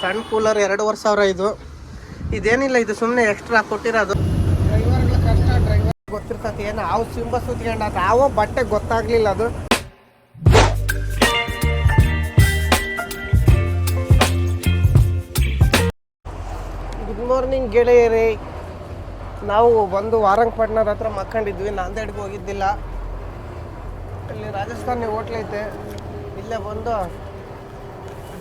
ಸಣ್ಣ ಕೂಲರ್ ಎರಡೂವರೆ ಸಾವಿರ ಇದು. ಇದೇನಿಲ್ಲ ಇದು ಸುಮ್ಮನೆ ಎಕ್ಸ್ಟ್ರಾ ಕೊಟ್ಟಿರೋದು. ಡ್ರೈವರ್ಗಳ ಕಷ್ಟ ಡ್ರೈವರ್ ಗೊತ್ತಿರ್ತತಿ ಏನು ಅವು ಸಿಂಬ ಸುತ್ತಿಕೊಂಡ ಅವು ಬಟ್ಟೆ ಗೊತ್ತಾಗ್ಲಿಲ್ಲ ಅದು. ಗುಡ್ ಮಾರ್ನಿಂಗ್ ಗೆಳೆಯರೇ. ನಾವು ಬಂದು ವಾರಂಗಪಟ್ನದ ಹತ್ರ ಮಕ್ಕೊಂಡಿದ್ವಿ ನಾಂದೇಡ್ಗೆ ಹೋಗಿದ್ದಿಲ್ಲ. ಅಲ್ಲಿ ರಾಜಸ್ಥಾನಿ ಐತೆ. ಇಲ್ಲೇ ಬಂದು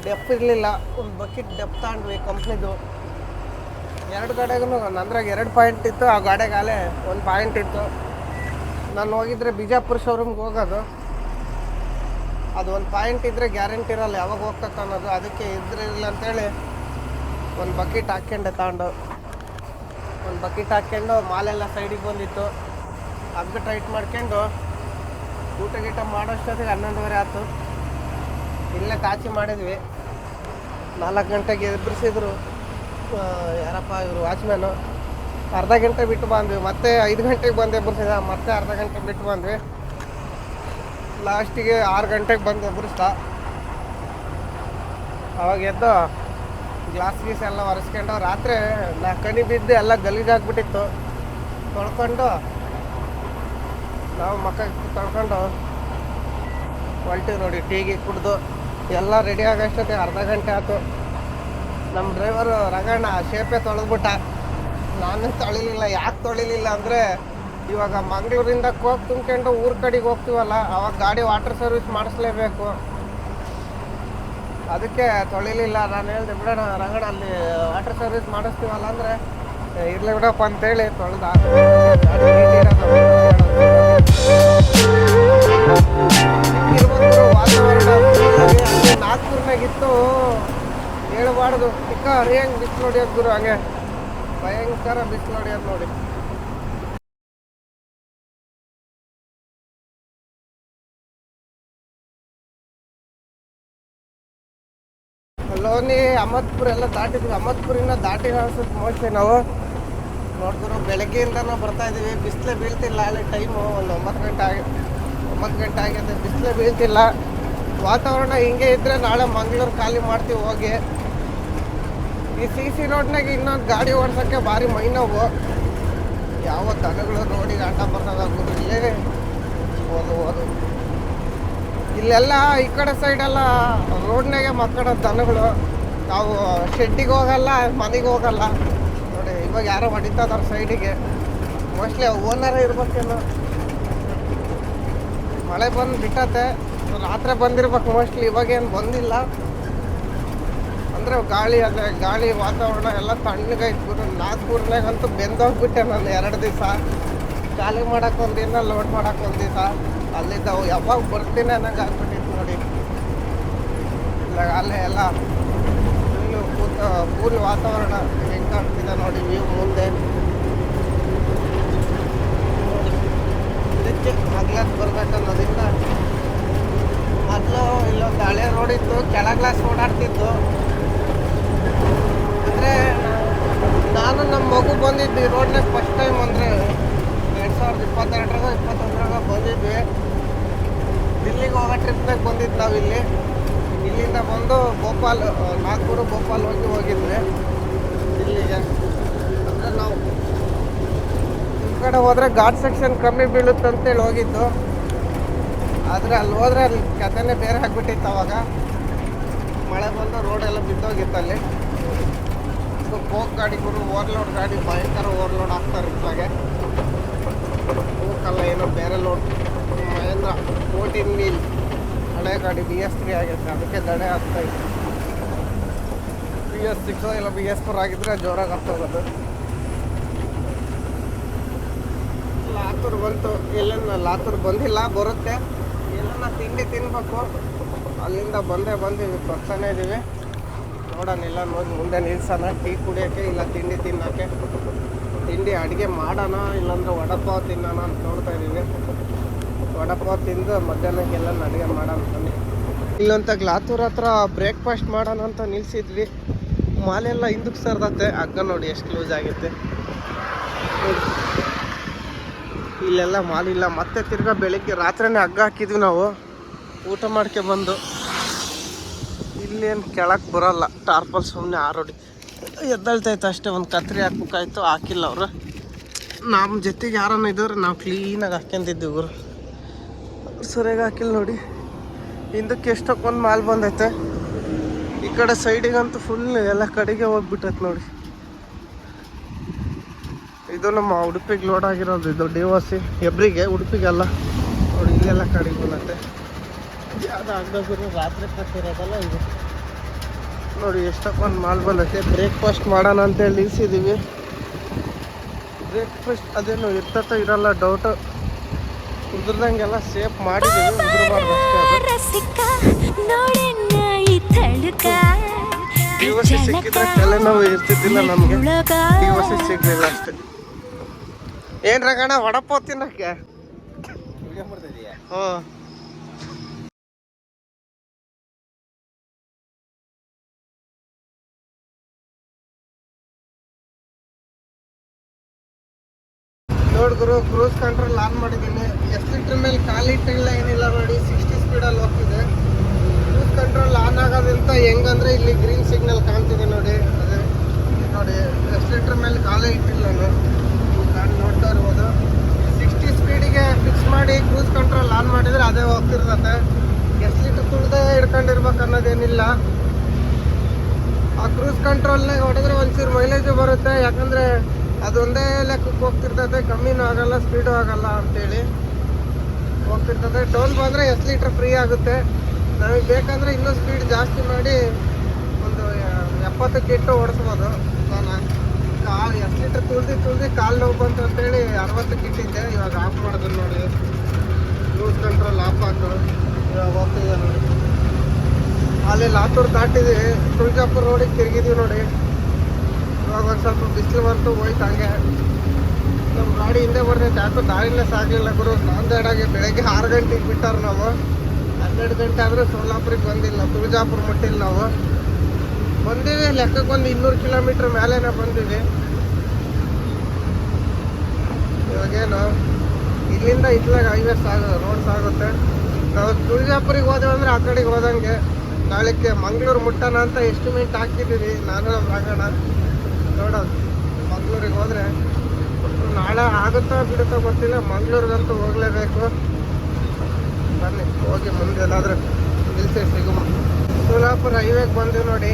ಡೆಪ್ ಇರಲಿಲ್ಲ, ಒಂದು ಬಕೆಟ್ ಡೆಪ್ ತಗೊಂಡ್ವಿ ಕಂಪ್ನಿದು ಎರಡು ಗಾಡಿಗೂ ನಂದ್ರಾಗ ಎರಡು ಪಾಯಿಂಟ್ ಇತ್ತು, ಆ ಗಾಡಿಗಾಲೆ ಒಂದು ಪಾಯಿಂಟ್ ಇತ್ತು. ನಾನು ಹೋಗಿದ್ರೆ ಬಿಜಾಪುರ ಶೋರೂಮ್ಗೆ ಹೋಗೋದು. ಅದು ಒಂದು ಪಾಯಿಂಟ್ ಇದ್ದರೆ ಗ್ಯಾರಂಟಿ ಇರಲ್ಲ ಯಾವಾಗ ಹೋಗ್ತಕ್ಕ ಅನ್ನೋದು, ಅದಕ್ಕೆ ಇದ್ರಿಲ್ಲ ಅಂತೇಳಿ ಒಂದು ಬಕೆಟ್ ಹಾಕ್ಕೊಂಡೆ ತಗೊಂಡು ಒಂದು ಬಕೆಟ್ ಹಾಕ್ಕೊಂಡು ಮಾಲೆಲ್ಲ ಸೈಡಿಗೆ ಬಂದಿತ್ತು. ಅದಕ್ಕೆ ಟೈಟ್ ಮಾಡ್ಕೊಂಡು ಊಟ ಗೀಟ ಮಾಡೋಷ್ಟೊತ್ತಿಗೆ ಹನ್ನೊಂದುವರೆ ಆಯ್ತು. ಇಲ್ಲೇ ಕಾಚಿ ಮಾಡಿದ್ವಿ. ನಾಲ್ಕು ಗಂಟೆಗೆ ಎದುರಿಸಿದ್ರು ಯಾರಪ್ಪ ಇವರು ವಾಚ್ಮ್ಯಾನು. ಅರ್ಧ ಗಂಟೆ ಬಿಟ್ಟು ಬಂದ್ವಿ. ಮತ್ತೆ ಐದು ಗಂಟೆಗೆ ಬಂದು ಎಬ್ಬರಿಸಿದ. ಮತ್ತೆ ಅರ್ಧ ಗಂಟೆ ಬಿಟ್ಟು ಬಂದ್ವಿ. ಲಾಸ್ಟಿಗೆ ಆರು ಗಂಟೆಗೆ ಬಂದು ಎಬ್ಬರಿಸ್ದ. ಅವಾಗ ಎದ್ದು ಗ್ಲಾಸ್ ಗೀಸ್ ಎಲ್ಲ ಒರೆಸ್ಕೊಂಡು ರಾತ್ರಿ ನಾ ಕಣಿ ಬಿದ್ದು ಎಲ್ಲ ಗಲೀಜಾಗ್ಬಿಟ್ಟಿತ್ತು. ತೊಳ್ಕೊಂಡು ನಾವು ಮಕ್ಕ ತೊಳ್ಕೊಂಡು ಹೊಲ್ಟಿವಿ ನೋಡಿ, ಟೀಗೆ ಕುಡ್ದು. ಎಲ್ಲ ರೆಡಿ ಆಗೋಷ್ಟೊತ್ತಿಗೆ ಅರ್ಧ ಗಂಟೆ ಆಯ್ತು. ನಮ್ಮ ಡ್ರೈವರು ರಗಣ್ಣ ಶೇಪೆ ತೊಳೆದ್ಬಿಟ್ಟ. ನಾನು ತೊಳಿಲಿಲ್ಲ, ಯಾಕೆ ತೊಳಿಲಿಲ್ಲ ಅಂದರೆ ಇವಾಗ ಮಂಗಳೂರಿಂದ ಕೋಕ್ ತುಂಬ್ಕೊಂಡು ಊರ ಕಡೆಗೆ ಹೋಗ್ತೀವಲ್ಲ, ಅವಾಗ ಗಾಡಿ ವಾಟರ್ ಸರ್ವಿಸ್ ಮಾಡಿಸ್ಲೇಬೇಕು. ಅದಕ್ಕೆ ತೊಳಿಲಿಲ್ಲ. ನಾನು ಹೇಳಿದೆ, ಬಿಡೋಣ ರಂಗಣ್ಣ ಅಲ್ಲಿ ವಾಟರ್ ಸರ್ವಿಸ್ ಮಾಡಿಸ್ತೀವಲ್ಲ ಅಂದರೆ ಇರಲಿ ಬಿಡಪ್ಪ ಅಂತೇಳಿ ತೊಳೆದ. ಚಿಕ್ಕ ಹರಿಯಂಗೆ ಬಿಸಿಲು ಹೊಡಿಯೋದು ಗುರು ಹಂಗೆ. ಭಯಂಕರ ಬಿಸಿಲು ಹೊಡಿಯೋದು ನೋಡಿ. ಲೋನಿ ಅಹಮದ್ಪುರ ಎಲ್ಲ ದಾಟಿದ್ವಿ. ಅಹಮದ್ಪುರಿನ ದಾಟಿ ಅನ್ಸುತ್ತೆ ಮೋಸ್ಟ್ಲಿ ನಾವು. ನೋಡಿದ್ರು ಬೆಳಗ್ಗೆಯಿಂದ ನಾವು ಬರ್ತಾ ಇದ್ದೀವಿ. ಬಿಸಿಲೇ ಬೀಳ್ತಿಲ್ಲ. ಅಲ್ಲಿ ಟೈಮು ಒಂದು ಒಂಬತ್ತು ಗಂಟೆ ಆಗಿ ಒಂಬತ್ತು ಗಂಟೆ ಆಗಿದೆ. ಬಿಸಿಲೇ ಬೀಳ್ತಿಲ್ಲ. ವಾತಾವರಣ ಹಿಂಗೆ ಇದ್ದರೆ ನಾಳೆ ಮಂಗಳೂರು ಖಾಲಿ ಮಾಡ್ತೀವಿ ಹೋಗಿ. ಈ ಸಿ ಸಿ ರೋಡ್ನಾಗ ಇನ್ನೊಂದು ಗಾಡಿ ಓಡ್ಸೋಕ್ಕೆ ಭಾರಿ ಮೈ ನೋವು ಯಾವ ದನಗಳು ರೋಡಿಗೆ ಆಟ ಬರ್ತದ ಇಲ್ಲೇ ಹೋದು ಹೋದು ಇಲ್ಲೆಲ್ಲ ಈ ಕಡೆ ಸೈಡೆಲ್ಲ ರೋಡ್ನಾಗೆ ಮಕ್ಕಳ ದನಗಳು. ನಾವು ಶೆಡ್ಡಿಗೆ ಹೋಗಲ್ಲ, ಮನೆಗೆ ಹೋಗಲ್ಲ. ನೋಡಿ, ಇವಾಗ ಯಾರೋ ಹೊಡಿತಾ ಇದಾರೆ ಸೈಡಿಗೆ ಮೋಸ್ಟ್ಲಿ ಓನರೇ ಇರ್ಬೇಕೇನು. ಮಳೆ ಬಂದು ಬಿಟ್ಟತೆ. ರಾತ್ರಿ ಬಂದಿರ್ಬೇಕು ಮೋಸ್ಟ್ಲಿ ಇವಾಗೇನು ಬಂದಿಲ್ಲ. ಅಂದರೆ ಗಾಳಿ ಅದೇ, ಗಾಳಿ ವಾತಾವರಣ ಎಲ್ಲ ತಣ್ಣಗಾಯ್ತು ಗುರು ನಾಗ್ಪುರ್ನಾಗಂತೂ ಬೆಂದೋಗ್ಬಿಟ್ಟೆ ನಾನು ಎರಡು ದಿವಸ. ಖಾಲಿ ಮಾಡಕ್ಕೆ ಒಂದಿನ ದಿನ ಲೋಡ್ ಮಾಡಕ್ಕೆ ಒಂದು ದಿವಸ ಅಲ್ಲಿದ್ದ ಯಾವಾಗ ಬರ್ತೀನಿ ಅನ್ನೋಂಗೆ ಆಗ್ಬಿಟ್ಟಿತ್ತು ನೋಡಿ. ಅಲ್ಲೇ ಎಲ್ಲ ಫುಲ್ಲು ಕೂತ ಫುಲ್ ವಾತಾವರಣ ಹೆಂಗೆ ಕಾಣ್ತಿದೆ ನೋಡಿ ನೀವು ಮುಂದೆ. ಇದಕ್ಕೆ ಬರ್ಬೇಕು ಅನ್ನೋದ್ರಿಂದ ಮೊದಲು ಇಲ್ಲೊಂದು ಹಳೆ ರೋಡ್ ಇತ್ತು ಕೆಳಗ್ಲಾಸ್ ಓಡಾಡ್ತಿತ್ತು. ಅಂದರೆ ನಾನು ನಮ್ಮ ಮಗು ಬಂದಿದ್ದು ಈ ರೋಡ್ನಾಗ ಫಸ್ಟ್ ಟೈಮ್ ಅಂದರೆ ಎರಡು ಸಾವಿರದ ಇಪ್ಪತ್ತೆರಡರಾಗ ಇಪ್ಪತ್ತೊಂದರಾಗ ಬಂದಿದ್ವಿ. ದಿಲ್ಲಿಗೆ ಹೋಗೋ ಟ್ರಿಪ್ನಾಗ ಬಂದಿದ್ದು ನಾವು ಇಲ್ಲಿ ಇಲ್ಲಿಂದ ಬಂದು ಭೋಪಾಲ್ ನಾಗ್ಪುರ ಭೋಪಾಲ್ ಹೋಗಿ ಹೋಗಿದ್ವಿ. ಇಲ್ಲಿಗೆ. ಅಂದರೆ ನಾವು ಈ ಕಡೆ ಹೋದರೆ ಘಾಟ್ ಸೆಕ್ಷನ್ ಕಮ್ಮಿ ಬೀಳುತ್ತೆ ಅಂತೇಳಿ ಹೋಗಿದ್ದು. ಆದರೆ ಅಲ್ಲಿ ಹೋದರೆ ಅಲ್ಲಿ ಕಥೆನೇ ಬೇರೆ ಆಗಿಬಿಟ್ಟಿತ್ತು ಅವಾಗ. ಮಳೆ ಬಂದು ರೋಡೆಲ್ಲ ಬಿದ್ದೋಗಿತ್ತು ಅಲ್ಲಿ ಕೋಕ್ ಗಾಡಿಗಳು ಓವರ್ಲೋಡ್ ಗಾಡಿ, ಭಯಂಕರ ಓವರ್ಲೋಡ್ ಆಗ್ತಾರೆ ಇట్లాಗೆ ಕೋಕಲ್ಲ ಏನೋ ಬೇರೆ ಲೋಡ್ ಮಹೇಂದ್ರ ಫೋರ್ಟೀನ್ ವೀಲ್ ಹಳೆ ಗಾಡಿ ಬಿ ಎಸ್ ತ್ರೀ ಆಗೈತೆ ಅದಕ್ಕೆ ದಡೆ ಆಗ್ತಾ ಇತ್ತು ಬಿ ಎಸ್ ಸಿಕ್ಸ್ ಇಲ್ಲ ಬಿ ಎಸ್ ಫೋರ್ ಆಗಿದ್ರೆ ಜೋರಾಗಿ ಆಗ್ತೋಗೋದು ಲಾತೂರ್ ಬಂತು ಎಲ್ಲೆಲ್ಲ ಲಾತೂರ್ ಬಂದಿಲ್ಲ, ಬರುತ್ತೆ. ಎಲ್ಲ ತಿಂಡಿ ತಿನ್ಬೇಕು? ಅಲ್ಲಿಂದ ಬಂದೇ ಬಂದಿದ್ದೀವಿ ಬರ್ತಾನೆ ಇದೀವಿ ನೋಡೋಣ, ಇಲ್ಲ ನೋಡಿ, ಮುಂದೆ ನಿಲ್ಸೋಣ. ಟೀ ಕುಡಿಯೋಕ್ಕೆ ಇಲ್ಲ, ತಿಂಡಿ ತಿನ್ನೋಕ್ಕೆ ತಿಂಡಿ ಅಡುಗೆ ಮಾಡೋಣ, ಇಲ್ಲಾಂದ್ರೆ ವಡಪಾವ್ ತಿನ್ನೋಣ ಅಂತ ನೋಡ್ತಾ ಇದ್ದೀನಿ ವಡಪಾವ್ ತಿಂದು ಮಧ್ಯಾಹ್ನಕ್ಕೆಲ್ಲ ಅಡುಗೆ ಮಾಡೋಣ ಇಲ್ಲೊಂತ ಗ್ಲಾತೂರ್ ಹತ್ರ ಬ್ರೇಕ್ಫಾಸ್ಟ್ ಮಾಡೋಣ ಅಂತ ನಿಲ್ಸಿದ್ವಿ. ಮಾಲೆಲ್ಲ ಹಿಂದಕ್ಕೆ ಸರ್ದತ್ತೆ. ಹಗ್ಗ ನೋಡಿ ಎಷ್ಟು ಲೂಸ್ ಆಗುತ್ತೆ. ಇಲ್ಲೆಲ್ಲ ಮಾಲಿಲ್ಲ ಮತ್ತೆ ತಿರ್ಗಾ ಬೆಳಿಗ್ಗೆ ರಾತ್ರಿನೇ ಹಗ್ಗ ಹಾಕಿದ್ವಿ ನಾವು. ಊಟ ಮಾಡ್ಕೆ ಬಂದು. ಇಲ್ಲೇನು ಕೆಳಕ್ಕೆ ಬರೋಲ್ಲ. ಟಾರ್ಪಲ್ ಸುಮ್ಮನೆ ಆರೋಡಿ. ಎದ್ದಳ್ತೈತೆ ಅಷ್ಟೇ, ಒಂದು ಕತ್ರಿ ಹಾಕ್ಬೇಕಾಯ್ತು, ಹಾಕಿಲ್ಲ ಅವರು. ನಮ್ಮ ಜೊತೆಗೆ ಯಾರನ್ನ ಇದ್ದವ್ರೆ ನಾವು ಕ್ಲೀನಾಗಿ ಹಾಕ್ಯಂತಿದ್ದೀವಿ ಗುರು ಸರಿಯಾಗಿ ಹಾಕಿಲ್ಲ ನೋಡಿ. ಹಿಂದಕ್ಕೆ ಎಷ್ಟಕ್ಕೊಂದು ಮಾಲ್ ಬಂದೈತೆ. ಈ ಕಡೆ ಸೈಡಿಗಂತೂ ಫುಲ್ ಎಲ್ಲ ಕಡೆಗೆ ಹೋಗ್ಬಿಟ್ಟೈತೆ ನೋಡಿ. ಇದು ನಮ್ಮ ಉಡುಪಿಗೆ ಲೋಡ್ ಆಗಿರೋದು, ಇದು ಡಿ ಸಿ. ಎಬ್ರಿಗೆ ಉಡುಪಿಗೆಲ್ಲ. ನೋಡಿ, ಇಲ್ಲೆಲ್ಲ ಕಡೆಗೆ ಬಂದೈತೆ. ಯಾವ್ದು ಆಗ್ಬೇಕು ರಾತ್ರಿ ಕಟ್ಟಿರೋದಲ್ಲ ಇದು ನೋಡಿ ಎಷ್ಟಕ್ಕೊಂದು ಮಾಲ್ ಬಂದೈತೆ ಬ್ರೇಕ್ಫಾಸ್ಟ್ ಮಾಡೋಣ ಅಂತೇಳಿ ನಿಲ್ಸಿದ್ದೀವಿ ಬ್ರೇಕ್ಫಾಸ್ಟ್ ಅದೇನು ಇರ್ತತ ಇರಲ್ಲ ಡೌಟು ಉದ್ರದಂಗೆಲ್ಲ ಸೇಫ್ ಮಾಡಿದ್ದೀವಿ ಉದುರಬಾರ್ದು ಅಷ್ಟೇ ಅದು. ಈ ದಿವಸ ಸಿಕ್ಕಿದ್ರೆ ತಲೆನೋವು ಇರ್ತಿದ್ದಿಲ್ಲ ನಮಗೆ. ದಿವಸ ಸಿಗ್ಲಿಲ್ಲ ಅಷ್ಟೇ. ಏನ್ ರಗಣ ವಡಪೋ ತಿನ್ನಕ್ಕೆ? ಹ್ಞೂ ನೋಡಿದ್ರು ಕ್ರೂಸ್ ಕಂಟ್ರೋಲ್ ಆನ್ ಮಾಡಿದ್ದೀನಿ. ಎಷ್ಟು ಲೀಟ್ರ್ ಮೇಲೆ ಕಾಲಿಟ್ಟಿಲ್ಲ ಏನಿಲ್ಲ ನೋಡಿ ಸಿಕ್ಸ್ಟಿ ಸ್ಪೀಡಲ್ಲಿ ಹೋಗ್ತಿದೆ. ಕ್ರೂಸ್ ಕಂಟ್ರೋಲ್ ಆನ್ ಆಗೋದಿಂತ ಹೆಂಗಂದ್ರೆ ಇಲ್ಲಿ ಗ್ರೀನ್ ಸಿಗ್ನಲ್ ಕಾಣ್ತಿದೆ ನೋಡಿ. ಅದೇ ನೋಡಿ, ಎಷ್ಟು ಲೀಟ್ರ್ ಮೇಲೆ ಖಾಲಿ ಇಟ್ಟಿಲ್ಲ ನಾನು ನಾನು ನೋಡ್ತಾ ಇರ್ಬೋದು. ಸಿಕ್ಸ್ಟಿ ಸ್ಪೀಡಿಗೆ ಫಿಕ್ಸ್ ಮಾಡಿ ಕ್ರೂಸ್ ಕಂಟ್ರೋಲ್ ಆನ್ ಮಾಡಿದರೆ ಅದೇ ಹೋಗ್ತಿರ್ತತೆ ಎಷ್ಟು ಲೀಟ್ರ್ ತುಳ್ದೆ ಹಿಡ್ಕೊಂಡಿರ್ಬೇಕು ಅನ್ನೋದೇನಿಲ್ಲ ಆ ಕ್ರೂಸ್ ಕಂಟ್ರೋಲ್ನಾಗ ಹೊಡೆದ್ರೆ ಒಂಚೂರು ಮೈಲೇಜು ಬರುತ್ತೆ. ಯಾಕಂದರೆ ಅದೊಂದೇ ಲೆಕ್ಕಕ್ಕೆ ಹೋಗ್ತಿರ್ತದೆ, ಕಮ್ಮಿನೂ ಆಗಲ್ಲ, ಸ್ಪೀಡು ಆಗಲ್ಲ ಅಂತೇಳಿ ಹೋಗ್ತಿರ್ತದೆ. ಟೋಲ್ ಬಂದರೆ ಎಷ್ಟು ಲೀಟ್ರ್ ಫ್ರೀ ಆಗುತ್ತೆ. ನಮಗೆ ಬೇಕಂದರೆ ಇನ್ನೂ ಸ್ಪೀಡ್ ಜಾಸ್ತಿ ಮಾಡಿ ಒಂದು ಎಪ್ಪತ್ತು ಕಿಟ್ಟು ಓಡಿಸ್ಬೋದು. ನಾನು ಕಾಲು ಎಷ್ಟು ಲೀಟ್ರ್ ತುಳ್ದು ತುಳ್ದು ಕಾಲು ನೋವು ಬಂತು ಅಂತೇಳಿ ಅರವತ್ತು ಕಿಟ್ಟಿದ್ದೆ ಇವಾಗ ಆಫ್ ಮಾಡಿದ್ರು ನೋಡಿ. ಲೂಸ್ ಕಂಟ್ರೋಲ್ ಆಫ್ ಹಾಕು. ಇವಾಗ ಹೋಗ್ತಿದ್ದೆ ನೋಡಿ. ಅಲ್ಲಿ ಲಾತೂರ್ ದಾಟಿದ್ವಿ ತುಳಜಾಪುರ ರೋಡಿಗೆ ತಿರುಗಿದ್ವಿ ನೋಡಿ. ಇವಾಗ ಸ್ವಲ್ಪ ಬಿಸಿಲು ಬಂತು, ಹೋಯ್ತು ಹಂಗೆ. ನಮ್ಮ ಗಾಡಿ ಹಿಂದೆ ಬರ್ತೈತೆ ಯಾಕೋ ದಾರಿನೇ ಸಾಗಲಿಲ್ಲ ಗುರು. ನಾಂದೇಡಾಗಿ ಬೆಳಗ್ಗೆ ಆರು ಗಂಟೆಗೆ ಬಿಟ್ಟಾರ ನಾವು. ಹನ್ನೆರಡು ಗಂಟೆ ಆದರೂ ಸೋಲಾಪುರಿಗೆ ಬಂದಿಲ್ಲ, ತುಳಜಾಪುರ ಮುಟ್ಟಿಲ್ಲ ನಾವು. ಬಂದೀವಿ ಲೆಕ್ಕಕ್ಕೆ ಒಂದು ಇನ್ನೂರು ಕಿಲೋಮೀಟ್ರ್ ಮೇಲೆನೇ ಬಂದಿವಿ. ಇವಾಗೇನು, ಇಲ್ಲಿಂದ ಇತ್ಲಾಗ ಹೈವೇ ಸಾಗ ರೋಡ್ ಸಾಗುತ್ತೆ. ನಾವು ತುಳಜಾಪುರಿಗೆ ಹೋದೆವು ಅಂದರೆ ಆ ಕಡೆಗೆ ಹೋದಂಗೆ. ನಾಳೆಗೆ ಮಂಗಳೂರು ಮುಟ್ಟೋಣ ಅಂತ ಎಸ್ಟಿಮೇಟ್ ಹಾಕಿದ್ದೀವಿ ನಾನು ನಮ್ಮ ನೋಡೋದು ಮಂಗಳೂರಿಗೆ ಹೋದರೆ ನಾಳೆ ಆಗುತ್ತಾ ಬಿಡುತ್ತೋ ಗೊತ್ತಿಲ್ಲ. ಮಂಗಳೂರಿಗಂತೂ ಹೋಗಲೇಬೇಕು. ಬನ್ನಿ, ಹೋಗಿ ಮುಂದೆ ಎಲ್ಲಾದರೂ ನಿಲ್ಸೆ ಸಿಗುಮ ಸೋಲಾಪುರ ಹೈವೇಗೆ ಬಂದು ನೋಡಿ.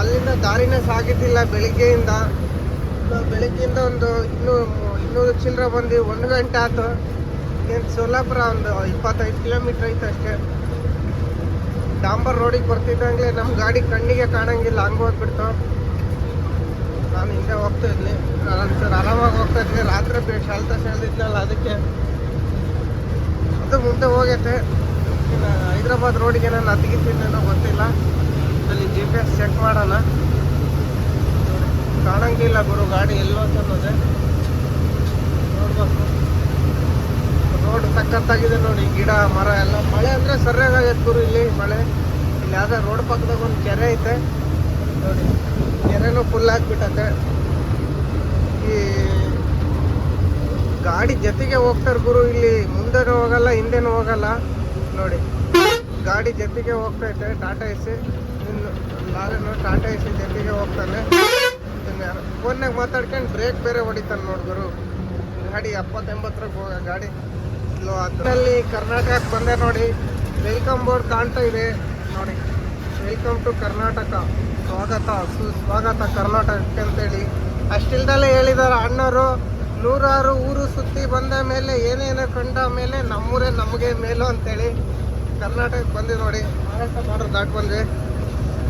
ಅಲ್ಲಿಂದ ದಾರಿನೇ ಸಾಗಿದ್ದಿಲ್ಲ ಬೆಳಿಗ್ಗೆಯಿಂದ. ಬೆಳಿಗ್ಗೆಯಿಂದ ಒಂದು ಇನ್ನೂ ಇನ್ನೂರು ಚಿಲ್ಲರೆ ಬಂದು ಒಂದು ಗಂಟೆ ಆಯ್ತು. ಏನು ಸೋಲಾಪುರ ಒಂದು ಇಪ್ಪತ್ತೈದು ಕಿಲೋಮೀಟ್ರ್ ಐತೆ ಅಷ್ಟೇ. ಡಾಂಬರ್ ರೋಡಿಗೆ ಬರ್ತಿದ್ದಂಗೆ ನಮ್ಮ ಗಾಡಿ ಕಣ್ಣಿಗೆ ಕಾಣಂಗಿಲ್ಲ. ಹಂಗೆ ಹೋಗ್ಬಿಡ್ತು. ನಾನು ಹಿಂದೆ ಹೋಗ್ತಾ ಇದ್ನಿ. ನಾನು ಸರ್ ಆರಾಮಾಗಿ ಹೋಗ್ತಾ ಇದ್ವಿ ರಾತ್ರಿ ಬೇ ಶಾಲ್ತ ಶಾಲ್ದಿದ್ನಲ್ಲ ಅದಕ್ಕೆ ಅದು ಮುಂದೆ ಹೋಗೈತೆ. ಇನ್ನು ಹೈದ್ರಾಬಾದ್ ರೋಡಿಗೆ ನಾನು ಹತ್ತಿಗಿದ್ದೀನೇನೋ ಗೊತ್ತಿಲ್ಲ. ಅಲ್ಲಿ ಜಿ ಪಿ ಎಸ್ ಚೆಕ್ ಮಾಡೋಣ. ಕಾಣಂಗಿಲ್ಲ ಗುರು, ಗಾಡಿ ಎಲ್ಲೋ ಅಂತ ನೋಡ್ಬೇಕು. ರೋಡ್ ಸಖತ್ತಾಗಿದೆ ನೋಡಿ, ಗಿಡ, ಮರ ಎಲ್ಲ. ಮಳೆ ಅಂದರೆ ಸರಿಯಾಗೈತೆ ಗುರು ಇಲ್ಲಿ, ಮಳೆ. ಇಲ್ಲಿ ಯಾವುದೇ ರೋಡ್ ಪಕ್ಕದಾಗ ಒಂದು ಕೆರೆ ಐತೆ. ನೋಡಿ. ಕೆರೆನೂ ಫುಲ್ ಆಗಿಬಿಟ್ಟತೆ ಈ ಗಾಡಿ ಜೊತೆಗೆ ಹೋಗ್ತಾರೆ ಗುರು, ಇಲ್ಲಿ ಮುಂದೆನೂ ಹೋಗಲ್ಲ, ಹಿಂದೆನೂ ಹೋಗಲ್ಲ. ನೋಡಿ, ಗಾಡಿ ಜೊತೆಗೆ ಹೋಗ್ತೈತೆ ಟಾಟಾ ಎಸಿ ಇನ್ನು ಲಾರಿನೂ ಟಾಟಾ ಎಸಿ ಜೊತೆಗೆ ಹೋಗ್ತಾನೆ. ಫೋನ್ನಾಗ ಮಾತಾಡ್ಕೊಂಡು ಬ್ರೇಕ್ ಬೇರೆ ಹೊಡಿತಾನೆ ನೋಡಿ ಗುರು. ಗಾಡಿ ಎಪ್ಪತ್ತೆಂಬತ್ತರಾಗ ಹೋಗ ಗಾಡಿ ಸ್ಲೋ ಅದರಲ್ಲಿ ಕರ್ನಾಟಕಕ್ಕೆ ಬಂದೆ ನೋಡಿ. ವೆಲ್ಕಮ್ ಬೋರ್ಡ್ ಕಾಣ್ತಾ ಇದೆ. ನೋಡಿ. ವೆಲ್ಕಮ್ ಟು ಕರ್ನಾಟಕ ಸ್ವಾಗತ. ಸುಸ್ವಾಗತ ಕರ್ನಾಟಕಕ್ಕೆ ಅಂತೇಳಿ. ಅಷ್ಟಿಲ್ದಲ್ಲೇ ಹೇಳಿದಾರೆ ಅಣ್ಣರು, ನೂರಾರು ಊರು ಸುತ್ತಿ ಬಂದ ಮೇಲೆ ಏನೇನೋ ಕಂಡ ಮೇಲೆ ನಮ್ಮೂರೇ ನಮಗೆ ಮೇಲು ಅಂತೇಳಿ ಕರ್ನಾಟಕಕ್ಕೆ ಬಂದು ನೋಡಿ. ಮಹಾರಾಷ್ಟ್ರ ಬಾರ್ಡರ್ ದಾಟಿ ಬಂದ್ವಿ.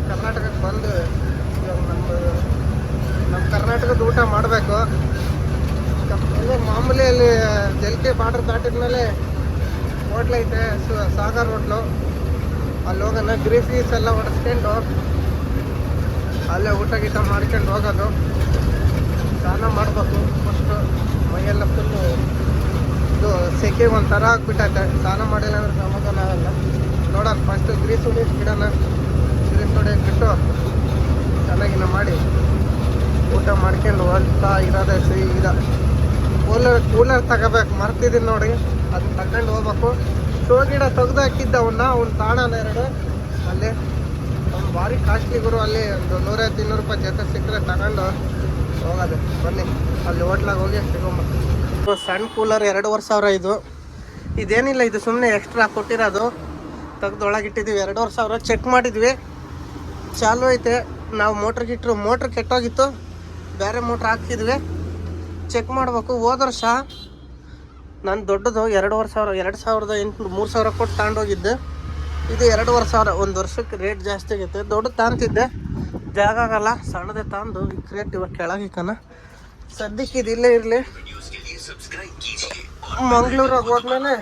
ಕರ್ನಾಟಕಕ್ಕೆ ಬಂದು ನಮ್ಮ ನಮ್ಮ ಕರ್ನಾಟಕದ ಊಟ ಮಾಡಬೇಕು. ಮಾಮೂಲಿ ಅಲ್ಲಿ ಜಲ್ಕೆ ಬಾರ್ಡರ್ ದಾಟಿದ ಮೇಲೆ ಹೋಟ್ಲೈತೆ ಸಾಗರ್ ಹೋಟ್ಲು. ಅಲ್ಲಿ ಹೋಗೋಣ ಗ್ರೀಸ್ ಗೀಸ್ ಎಲ್ಲ ಹೊಡೆಸ್ಕೊಂಡು ಅಲ್ಲೇ ಊಟ ಗೀಟ ಮಾಡ್ಕೊಂಡು ಹೋಗೋದು. ಸ್ನಾನ ಮಾಡಬೇಕು ಫಸ್ಟು ಮೈಯೆಲ್ಲ ಫುಲ್ಲು ಇದು ಸೆಕೆ ಒಂಥರ ಆಗ್ಬಿಟ್ಟೈತೆ. ಸ್ನಾನ ಮಾಡಿಲ್ಲ ಅಂದ್ರೆ ಸಮಾಧಾನ ಆಗಲ್ಲ. ನೋಡೋಣ ಫಸ್ಟು ಗ್ರೀಸ್ ಹೊಡಿಯೋದು ಬಿಡೋಣ ಗ್ರೀಸ್ ಹೊಡಿಯೋದು ಬಿಟ್ಟು ಚೆನ್ನಾಗಿನ ಮಾಡಿ ಊಟ ಮಾಡ್ಕೊಂಡು ಹೋಗ್ತಾ ಇರೋದೇ ಸೀದಾ. ಕೂಲರ್ ಕೂಲರ್ ತಗೋಬೇಕು. ಮರ್ತಿದ್ದೀನಿ ನೋಡಿ. ಅದನ್ನ ತಗೊಂಡು ಹೋಗ್ಬೇಕು. ಶೋ ಗಿಡ ಅವನ್ನ ಅವ್ನ ತಾಣನ ಎರಡು. ಅಲ್ಲಿ ಭಾರಿ ಕಾಸ್ಟ್ಲಿ ಗುರು, ಅಲ್ಲಿ ಒಂದು ನೂರೈವತ್ತು ಇನ್ನೂರು ರೂಪಾಯಿ ಜೊತೆ ಸಿಕ್ಕರೆ ತಗೊಂಡು ಹೋಗೋದು. ಬನ್ನಿ, ಅಲ್ಲಿ ಹೋಟ್ಲಾಗ ಹೋಗಿ ಸಿಗೊಂಬ ಸಣ್ಣ ಕೂಲರ್ ಎರಡೂವರೆ ಸಾವಿರ ಇದು. ಇದೇನಿಲ್ಲ, ಇದು ಸುಮ್ಮನೆ ಎಕ್ಸ್ಟ್ರಾ ಕೊಟ್ಟಿರೋದು. ತೆಗ್ದು ಒಳಗಿಟ್ಟಿದ್ದೀವಿ ಎರಡೂವರೆ ಸಾವಿರ ಚೆಕ್ ಮಾಡಿದ್ವಿ. ಚಾಲು ಐತೆ. ನಾವು ಮೋಟ್ರ್ ಗಿಟ್ರು ಮೋಟ್ರ್ ಕೆಟ್ಟೋಗಿತ್ತು. ಬೇರೆ ಮೋಟ್ರ್ ಹಾಕ್ತಿದ್ವಿ ಚೆಕ್ ಮಾಡಬೇಕು. ಹೋದ ವರ್ಷ ನಾನು ದೊಡ್ಡದು ಎರಡೂವರೆ ಸಾವಿರ ಎರಡು ಸಾವಿರದ ಎಂಟು, ಮೂರು ಸಾವಿರ ಕೊಟ್ಟು ತಗೊಂಡೋಗಿದ್ದೆ. ಇದು ಎರಡೂವರೆ ಸಾವಿರ ಒಂದು ವರ್ಷಕ್ಕೆ ರೇಟ್ ಜಾಸ್ತಿ ಆಗೈತೆ. ದೊಡ್ಡ ತಾಂತಿದ್ದೆ ಜಾಗ ಆಗಲ್ಲ, ಸಣ್ಣದೇ ತಂದು ಕ್ರೇಟ್ ಇವಾಗ ಕೆಳಗಿಕ್ಕನ ಸದ್ಯಕ್ಕೆ ಇದು ಇಲ್ಲೇ ಇರಲಿ. ಮಂಗ್ಳೂರಾಗ ಹೋದ್ಮೇಲೆ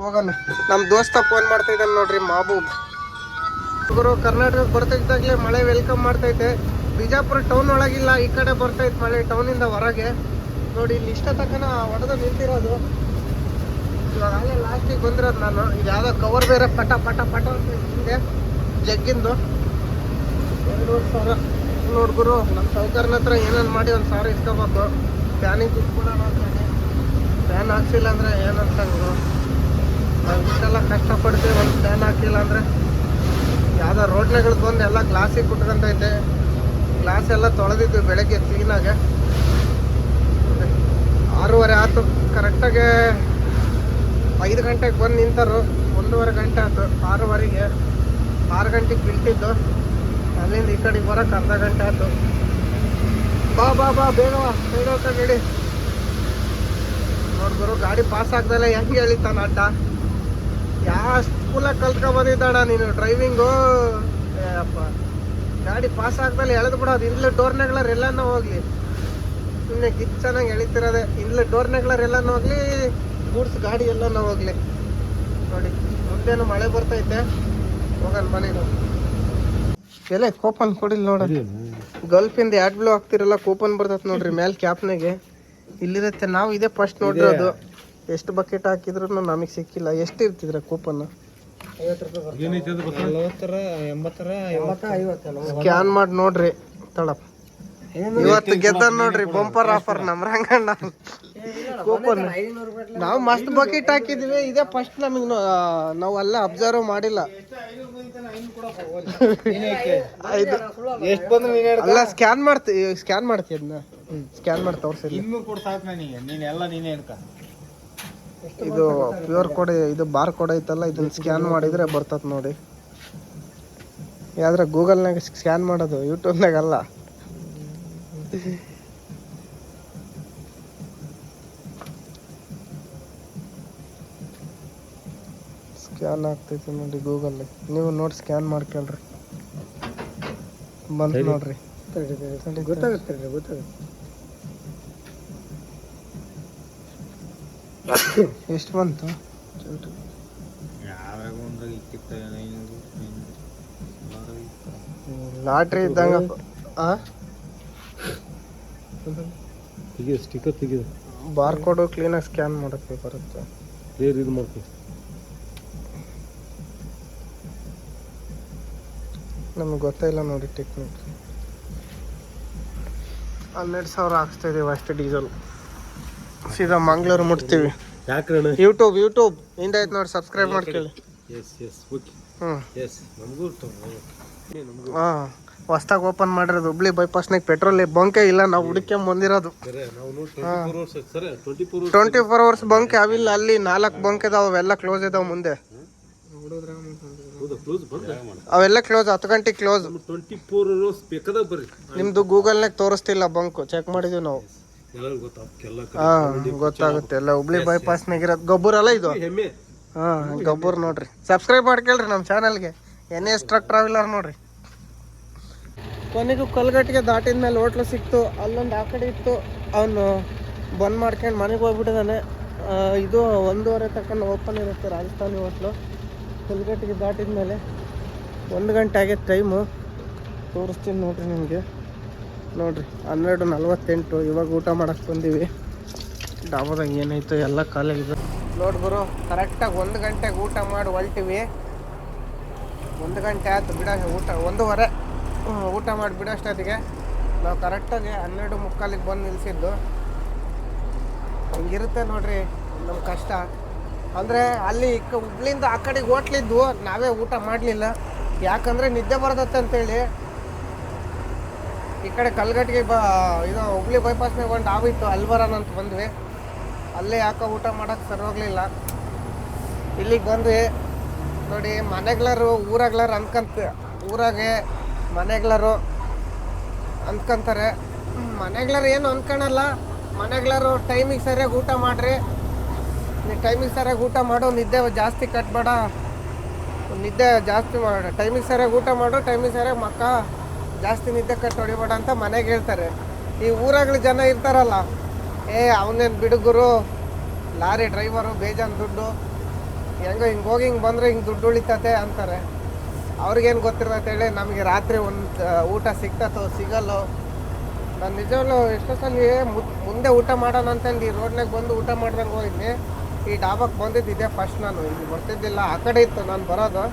ಹೋಗೋಣ. ನಮ್ಮ ದೋಸ್ತ ಫೋನ್ ಮಾಡ್ತಾ ಇದ್ದಾನೆ ನೋಡ್ರಿ, ಮಾಬೂಬ್. ಗುರು, ಕರ್ನಾಟಕಕ್ಕೆ ಬರ್ತಿದ್ದಾಗಲೇ ಮಳೆ ವೆಲ್ಕಮ್ ಮಾಡ್ತೈತೆ. ಬಿಜಾಪುರ ಟೌನ್ ಒಳಗಿಲ್ಲ, ಈ ಕಡೆ ಬರ್ತೈತೆ ಮಳೆ ಟೌನಿಂದ ಹೊರಗೆ. ನೋಡಿ, ಇಲ್ಲಿ ಇಷ್ಟ ತಕ್ಕನ ಹೊಡೆದು ನಿಂತಿರೋದು. ಇವಾಗ ಅಲ್ಲೇ ಲಾಸ್ಟಿಗೆ ಬಂದಿರೋದು ನಾನು. ಇದು ಯಾವುದೋ ಕವರ್ ಬೇರೆ ಪಟ ಪಟ ಪಟ ಅಂತ ಇದೆ. ಜಗ್ಗಿಂದು. ಎರಡೂವರೆ ಸಾವಿರ. ನೋಡ್ಗುರು ನಮ್ಮ ಸೌಕರ್ನ ಹತ್ರ ಏನೇನು ಮಾಡಿ ಒಂದು ಸಾವಿರ ಇಸ್ಕೋಬೇಕು. ಫ್ಯಾನಿಗೆ ಕೊಡೋಣ ಅಂತಾನೆ ಫ್ಯಾನ್ ಹಾಕ್ಸಿಲ್ಲ ಅಂದರೆ ನಾವು ಇಷ್ಟೆಲ್ಲ ಕಷ್ಟಪಡ್ತೀವಿ, ಒಂದು ಫ್ಯಾನ್ ಹಾಕಿಲ್ಲ ಅಂದರೆ. ಯಾವುದೋ ರೋಡ್ನೆಗಳು ಬಂದು ಎಲ್ಲ ಗ್ಲಾಸಿಗೆ ಕುಟ್ಕೊಂತೈತೆ. ಗ್ಲಾಸ್ ಎಲ್ಲ ತೊಳೆದಿದ್ದು ಬೆಳಗ್ಗೆ ಕ್ಲೀನಾಗೆ ಆರೂವರೆ ಆಯ್ತು ಕರೆಕ್ಟಾಗೆ ಐದು ಗಂಟೆಗೆ ಬಂದು ನಿಂತರು. ಒಂದೂವರೆ ಗಂಟೆ ಆಯ್ತು. ಆರೂವರೆಗೆ ಆರು ಗಂಟೆಗೆ ಬಿಟ್ಟಿದ್ದು ಅಲ್ಲಿಂದ ಈ ಕಡೆಗೆ ಬರೋಕ್ಕೆ ಅರ್ಧ ಗಂಟೆ ಆಯ್ತು. ಬಾ ಬಾ ಬಾ, ಬೇಗ ಬೇಗ ಹೋಗ್ತಾ ನೋಡಿದ್ರು ಗಾಡಿ ಪಾಸ್ ಆಗ್ದಲ್ಲ ಹೆಂಗೆ ಎಳಿತಾನ ಅಡ್ಡ? ಯಾವ ಸ್ಕೂಲಾಗ ಕಲ್ತ್ಕೊ ಬಂದಿದ್ದಾಡ ನೀನು ಡ್ರೈವಿಂಗು ಅಪ್ಪ. ಗಾಡಿ ಪಾಸ್ ಆಗ್ದಲ್ಲ ಎಳೆದು ಬಿಡೋದು. ಡೋರ್ ಡೋರ್ನಾಗ್ಲಾರ ಎಲ್ಲನೂ ಹೋಗ್ಲಿ. ಸುಮ್ಮನೆ ಗಿಚ್ಚ ಚೆನ್ನಾಗಿ ಎಳಿತಿರೋದೆ ಇನ್ಲೆ ಡೋರ್ನಾಗ್ಲಾರ ಎಲ್ಲನೂ ಹೋಗ್ಲಿ. ಗೂಡ್ಸ್ ಗಾಡಿ ಎಲ್ಲ ನಾವು ಹೋಗ್ಲಿ. ನೋಡಿ ಮುಂದೇನು ಮಳೆ ಬರ್ತೈತೆ ಹೋಗೋಣ ಮನೆ ನಾವು ಎಲೆ ಕೂಪನ್ ಕೊಡಿಲ್ಲ ನೋಡಿ. ಗಲ್ಫಿಂದ ಎರಡ್ ಬ್ಲೂ ಹಾಕ್ತಿರಲ್ಲ ಕೂಪನ್ ಬರ್ತೈತೆ ನೋಡ್ರಿ ಮೇಲ್ ಕ್ಯಾಪ್ನಾಗೆ. ಇಲ್ಲಿರುತ್ತೆ ನಾವು ಇದೇ ಫಸ್ಟ್ ನೋಡಿರೋದು. ಎಷ್ಟು ಬಕೆಟ್ ಹಾಕಿದ್ರು ನಮಗೆ ಸಿಕ್ಕಿಲ್ಲ. ಎಷ್ಟು ಇರ್ತಿದ್ರ ಕೂಪನ್? ಸ್ಕ್ಯಾನ್ ಮಾಡಿ ನೋಡ್ರಿ. ತಡಪ್ಪ. ಇವತ್ತು ಗೆದ್ದ ನೋಡ್ರಿ ಬಂಪರ್ ಆಫರ್ ನಮ್ ರಂಗಣ್ಣ ಕೂಪನ್. ನಾವು ಮಸ್ತ್ ಬಕೆಟ್ ಹಾಕಿದ್ವಿ ಇದೇ ಫಸ್ಟ್ ನಮಗೆ ನಾವು ಅಲ್ಲ ಅಬ್ಸರ್ವ್ ಮಾಡಿಲ್ಲ. ಎಷ್ಟು ಬಂದ್ರೆ ಅಲ್ಲ ಸ್ಕ್ಯಾನ್ ಮಾಡ್ತಿ ಸ್ಕ್ಯಾನ್ ಮಾಡ್ತಿ ಅದನ್ನ ಸ್ಕ್ಯಾನ್ ಮಾಡಿ ತೋರಿಸಿ ಇನ್ನೂರು ಕೊಡ್ ಸಾಕು ನನಗೆ. ನೀನ್ ಎಲ್ಲ ನೀನೇ ಹೇಳ್ಕ. ಇದು ಪ್ಯೂರ್ ಕೋಡ್ ಇದು ಬಾರ್ ಕೋಡ್ ಐತಲ್ಲ ಇದನ್ನ ಸ್ಕ್ಯಾನ್ ಮಾಡಿದ್ರೆ ಬರ್ತದ ನೋಡಿ. ಯಾವ್ದ್ರ ಗೂಗಲ್ನಾಗ ಸ್ಕ್ಯಾನ್ ಮಾಡೋದು ಯೂಟ್ಯೂಬ್ನಾಗ ಅಲ್ಲ ಸ್ಕ್ಯಾನ್ ಆಗ್ತೈತಿ ನೋಡಿ ಗೂಗಲ್ ನೀವು ನೋಡಿ ಸ್ಕ್ಯಾನ್ ಮಾಡ್ಕೊಳ್ರಿ. ಬಂತು ನೋಡ್ರಿ. ಗೊತ್ತಾಗುತ್ತೆ ಗೊತ್ತಾಗುತ್ತೆ. ಎಷ್ಟು ಬಂತು? ಲಾಟ್ರಿ ಇದ್ದಂಗ ಆ? ತೆಗಿ ಸ್ಟಿಕ್ಕರ್ ತೆಗಿದೆ ಬಾರ್ ಕೋಡು ಕ್ಲೀನಾಗಿ ಸ್ಕ್ಯಾನ್ ಮಾಡಕ್ಕೆ ಬರುತ್ತೆ. ಬೇರೆ ಇದು ಮಾಡ್ತೀವಿ ನಮಗೆ ಗೊತ್ತಿಲ್ಲ ನೋಡಿ ಟೆಕ್ನಿಕ್ ಹನ್ನೆರಡು ಸಾವಿರ ಹಾಕ್ಸ್ತಾ ಇದೀವಿ ಅಷ್ಟೇ ಡೀಸೆಲ್ ಸೀದಾ ಮಂಗ್ಳೂರು ಮುಟ್ತೀವಿ. ಯೂಟ್ಯೂಬ್ ಯೂಟ್ಯೂಬ್ ಹಿಂದೆ ಆಯ್ತು ನೋಡಿ ಸಬ್ಸ್ಕ್ರೈಬ್ ಮಾಡ್ಕೊಳ್ಳಿ. ಎಸ್ ಎಸ್ ಓಕೆ ಹ್ಞೂ ಎಸ್ ನಮಗೂ ನಮಗೂ. ಹಾಂ ಹೊಸ್ದಾಗಿ ಓಪನ್ ಮಾಡಿರೋದು. ಹುಬ್ಳಿ ಬೈಪಾಸ್ನಾಗ ಪೆಟ್ರೋಲ್ ಬಂಕೆ ಇಲ್ಲ ನಾವು ಹುಡುಕ್ಯಂಬ ಬಂದಿರೋದು. ಟ್ವೆಂಟಿ ಫೋರ್ ಅವರ್ಸ್ ಬಂಕೆ ಯಾವಿಲ್ಲ ಅಲ್ಲಿ ನಾಲ್ಕು ಬಂಕ್ ಇದಾವೆ ಅವೆಲ್ಲ ಕ್ಲೋಸ್ ಇದಾವೆ ಮುಂದೆ. ಕ್ಲೋಸ್ ಅವೆಲ್ಲ ಕ್ಲೋಸ್ ಹತ್ತು ಗಂಟೆಗೆ ಕ್ಲೋಸ್ ಟ್ವೆಂಟಿ ಫೋರ್ ಅವರ್ಸ್ ಬೇಕಾದಾಗ ಬರ್ರಿ. ನಿಮ್ದು ಗೂಗಲ್ನಾಗ ತೋರಿಸ್ತಿಲ್ಲ ಬಂಕ್ ಚೆಕ್ ಮಾಡಿದೀವಿ ನಾವು. ಹಾ ಗೊತ್ತಾಗುತ್ತೆ ಎಲ್ಲ ಹುಬ್ಳಿ ಬೈಪಾಸ್ನಾಗ ಇರೋದು. ಗೊಬ್ಬರ ಅಲ್ಲ ಇದು ಹೆಮ್ಮೆ. ಹಾ ಗೊಬ್ಬರ ನೋಡ್ರಿ. ಸಬ್ಸ್ಕ್ರೈಬ್ ಮಾಡ್ಕೊಳ್ರಿ ನಮ್ಮ ಚಾನಲ್ಗೆ ಎನ್ ಎಸ್ ಟ್ರಕ್ ಟ್ರಾವೆಲರ್ ನೋಡ್ರಿ. ಕೊನೆಗೂ ಕಲ್ಗಟ್ಟಿಗೆ ದಾಟಿದ ಮೇಲೆ ಹೋಟ್ಲು ಸಿಕ್ತು. ಅಲ್ಲೊಂದು ಆ ಕಡೆ ಇತ್ತು. ಅವನು ಬಂದ್ ಮಾಡ್ಕೊಂಡು ಮನೆಗೆ ಹೋಗ್ಬಿಟ್ಟಿದ್ದಾನೆ ಇದು ಒಂದೂವರೆ ತನಕ ಓಪನ್ ಇರುತ್ತೆ ರಾಜಸ್ಥಾನಿ ಹೋಟ್ಲು. ಕಲ್ಗಟ್ಟಿಗೆ ದಾಟಿದ ಮೇಲೆ ಒಂದು ಗಂಟೆ ಆಗೈತೆ ಟೈಮು. ತೋರಿಸ್ತೀನಿ ನೋಡಿರಿ ನಿಮಗೆ. ನೋಡಿರಿ, ಹನ್ನೆರಡು ನಲ್ವತ್ತೆಂಟು. ಇವಾಗ ಊಟ ಮಾಡಕ್ಕೆ ಬಂದೀವಿ. ಡಾಬಾದಾಗ ಏನಾಯ್ತು ಎಲ್ಲ ಖಾಲಿಯಾಗಿದೆ ನೋಡಿ ಬರು ಕರೆಕ್ಟಾಗಿ ಒಂದು ಗಂಟೆಗೆ ಊಟ ಮಾಡಿ ಹೊಲ್ಟಿವಿ. ಒಂದು ಗಂಟೆ ಆಯ್ತು ಬಿಡ, ಊಟ ಒಂದೂವರೆ. ಊಟ ಮಾಡಿ ಬಿಡೋಷ್ಟೊತ್ತಿಗೆ ನಾವು ಕರೆಕ್ಟಾಗಿ ಹನ್ನೆರಡು ಮುಕ್ಕಾಲಿಗೆ ಬಂದು ನಿಲ್ಲಿಸಿದ್ದು ಹಂಗಿರುತ್ತೆ ನೋಡಿರಿ ನಮ್ಮ ಕಷ್ಟ. ಅಂದರೆ ಅಲ್ಲಿ ಹುಬ್ಳಿಂದ ಆ ಕಡೆಗೆ ಹೋಟ್ಲಿದ್ದು ನಾವೇ ಊಟ ಮಾಡಲಿಲ್ಲ. ಯಾಕಂದರೆ ನಿದ್ದೆ ಬರ್ತತ್ತೆ ಅಂತೇಳಿ. ಈ ಕಡೆ ಕಲ್ಗಟ್ಟಿಗೆ ಬ ಇದು ಹುಬ್ಳಿ ಬೈಪಾಸ್ ಮೇಲೆ ಒಂದು ಆವಿತ್ತು ಅಲ್ಲಿ ಅಂತ ಬಂದ್ವಿ. ಅಲ್ಲೇ ಯಾಕೆ ಊಟ ಮಾಡೋಕ್ಕೆ ಸರಿ ಹೋಗ್ಲಿಲ್ಲ. ಇಲ್ಲಿಗೆ ಬಂದ್ವಿ. ನೋಡಿ, ಮನೆಗಳರು ಊರಾಗ್ಲಾರು ಅನ್ಕಂತ, ಊರಾಗೆ ಮನೆಗಳರು ಅಂದ್ಕೊಂತಾರೆ ಮನೆಗಳರು ಏನು ಅನ್ಕೊಳಲ್ಲ ಮನೆಗಳರು ಟೈಮಿಗೆ ಸರಿಯಾಗಿ ಊಟ ಮಾಡಿರಿ. ನೀವು ಟೈಮಿಗೆ ಸರಿಯಾಗಿ ಊಟ ಮಾಡು, ನಿದ್ದೆ ಜಾಸ್ತಿ ಕಟ್ಬೇಡ. ನಿದ್ದೆ ಜಾಸ್ತಿ ಮಾಡು ಟೈಮಿಗೆ ಸರಿಯಾಗಿ ಊಟ ಮಾಡು ಟೈಮಿಗೆ ಸರಿಯಾಗಿ ಮಕ್ಕ ಜಾಸ್ತಿ ನಿದ್ದೆ ಕಟ್ಟಿ ಹೊಡಿಬೇಡ ಅಂತ ಮನೆಗೆ ಹೇಳ್ತಾರೆ. ಈ ಊರಾಗಳ ಜನ ಇರ್ತಾರಲ್ಲ, ಏ, ಅವನೇನು ಬಿಡುಗರು, ಲಾರಿ ಡ್ರೈವರು ಬೇಜಾನ್ ದುಡ್ಡು, ಹೆಂಗೋ ಹಿಂಗೆ ಹೋಗಿ ಹಿಂಗೆ ಬಂದರೆ ಹಿಂಗೆ ದುಡ್ಡು ಉಳಿತತೆ ಅಂತಾರೆ. ಅವ್ರಿಗೇನು ಗೊತ್ತಿರತ್ತೆ ಹೇಳಿ, ನಮಗೆ ರಾತ್ರಿ ಒಂದು ಊಟ ಸಿಗ್ತತೋ, ಸಿಗಲ್ಲೋ. ನಾನು ನಿಜವಾಗ್ಲೂ ಎಷ್ಟೋ ಸಲ ಮುದ್- ಊಟ ಮಾಡೋಣ ಅಂತಂದು ಈ ರೋಡ್ನಾಗ ಬಂದು ಊಟ ಮಾಡ್ದಂಗೆ ಹೋಗಿದ್ನಿ. ಈ ಡಾಬಾಕ್ಕೆ ಬಂದಿದ್ದಿದೆ ಫಸ್ಟ್ ನಾನು. ಇಲ್ಲಿ ಬರ್ತಿದ್ದಿಲ್ಲ. ಆ ಕಡೆ ಇತ್ತು ನಾನು ಬರೋದು.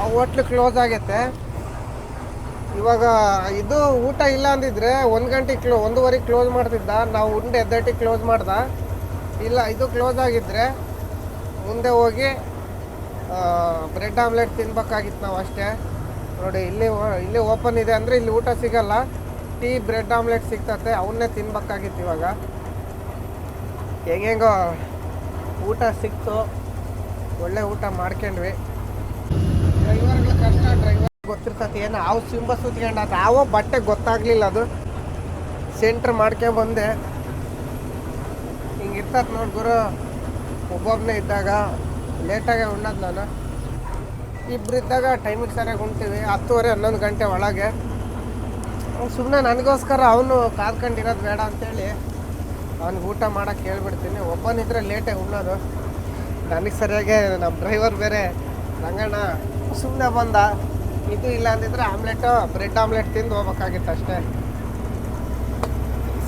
ಆ ಹೋಟ್ಲು ಕ್ಲೋಸ್ ಆಗೈತೆ. ಇವಾಗ ಇದು ಊಟ ಇಲ್ಲ ಅಂದಿದ್ರೆ ಒಂದು ಗಂಟೆ ಕ್ಲೋ ಒಂದೂವರೆ ಕ್ಲೋಸ್ ಮಾಡ್ತಿದ್ದ. ನಾವು ಉಂಡೆ ಎದ್ದಟ್ಟಿ ಕ್ಲೋಸ್ ಮಾಡ್ದ. ಇಲ್ಲ, ಇದು ಕ್ಲೋಸ್ ಆಗಿದ್ದರೆ ಮುಂದೆ ಹೋಗಿ ಬ್ರೆಡ್ ಆಮ್ಲೆಟ್ ತಿನ್ಬೇಕಾಗಿತ್ತು ನಾವು ಅಷ್ಟೇ. ನೋಡಿ, ಇಲ್ಲಿ ಇಲ್ಲಿ ಓಪನ್ ಇದೆ ಅಂದರೆ ಇಲ್ಲಿ ಊಟ ಸಿಗಲ್ಲ. ಟೀ ಬ್ರೆಡ್ ಆಮ್ಲೆಟ್ ಸಿಗ್ತತೆ. ಅವನ್ನೇ ತಿನ್ಬೇಕಾಗಿತ್ತು ಇವಾಗ. ಹೆಂಗೆಂಗೋ ಊಟ ಸಿಕ್ತು. ಒಳ್ಳೆ ಊಟ ಮಾಡ್ಕೊಂಡ್ವಿ. ಡ್ರೈವರ್ಗಳ ಕಷ್ಟ ಡ್ರೈವರ್ ಗೊತ್ತಿರ್ತತಿ ಏನು? ಅವು ಸಿಂಬ ಸುತ್ಕೊಂಡ ಆವೋ ಬಟ್ಟೆ ಗೊತ್ತಾಗ್ಲಿಲ್ಲ ಅದು. ಸೆಂಟ್ರ್ ಮಾಡ್ಕೊ ಬಂದೆ. ಹಿಂಗೆ ನೋಡಿ ಗುರು. ಒಬ್ಬೊಬ್ಬನೇ ಇದ್ದಾಗ ಲೇಟಾಗೆ ಉಣ್ಣೋದು ನಾನು. ಇಬ್ಬರಿದ್ದಾಗ ಇದ್ದಾಗ ಟೈಮಿಗೆ ಸರಿಯಾಗಿ ಉಣ್ತೀವಿ. ಹತ್ತುವರೆ ಹನ್ನೊಂದು ಗಂಟೆ ಒಳಗೆ. ಸುಮ್ಮನೆ ನನಗೋಸ್ಕರ ಅವನು ಕಾದ್ಕೊಂಡಿರೋದು ಬೇಡ ಅಂತೇಳಿ. ಅವ್ನಿಗೆ ಊಟ ಮಾಡೋಕ್ಕೆ ಹೇಳ್ಬಿಡ್ತೀನಿ. ಒಬ್ಬನಿದ್ರೆ ಲೇಟೇ ಉಣ್ಣೋದು. ನನಗೆ ಸರಿಯಾಗಿ ನಮ್ಮ ಡ್ರೈವರ್ ಬೇರೆ. ರಂಗಣ್ಣ ಸುಮ್ಮನೆ ಬಂದ. ಇದು ಇಲ್ಲ ಅಂದಿದ್ರೆ ಆಮ್ಲೆಟು, ಬ್ರೆಡ್ ಆಮ್ಲೆಟ್ ತಿಂದು ಹೋಗ್ಬೇಕಾಗಿತ್ತು ಅಷ್ಟೇ.